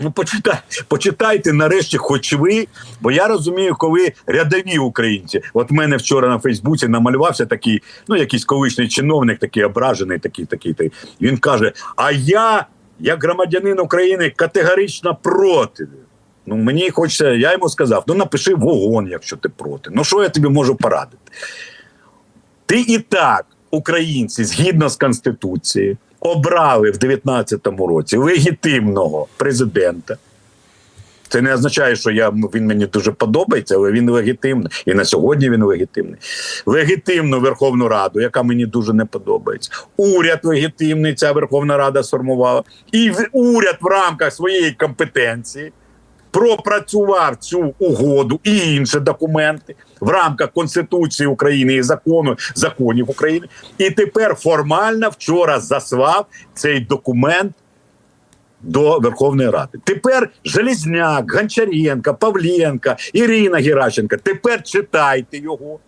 Ну, почитай, почитайте нарешті, хоч ви. Бо я розумію, коли рядові українці. От в мене вчора на Фейсбуці намалювався такий, ну якийсь колишній чиновник, такий ображений, такий, такий. такий. Він каже: А я, як громадянин України, категорично проти. Ну, мені хочеться, я йому сказав: ну напиши вогон, якщо ти проти. Ну що я тобі можу порадити? Ти і так, українці, згідно з Конституцією, обрали в 19-му році легітимного президента. Це не означає, що я, він мені дуже подобається, але він легітимний. І на сьогодні він легітимний. Легітимну Верховну Раду, яка мені дуже не подобається. Уряд легітимний, ця Верховна Рада сформувала. І уряд в рамках своєї компетенції пропрацював цю угоду і інші документи в рамках Конституції України і закону законів України. І тепер формально вчора заслав цей документ до Верховної Ради. Тепер Железняк, Гончаренко, Павленко, Ірина Геращенко. Тепер читайте його.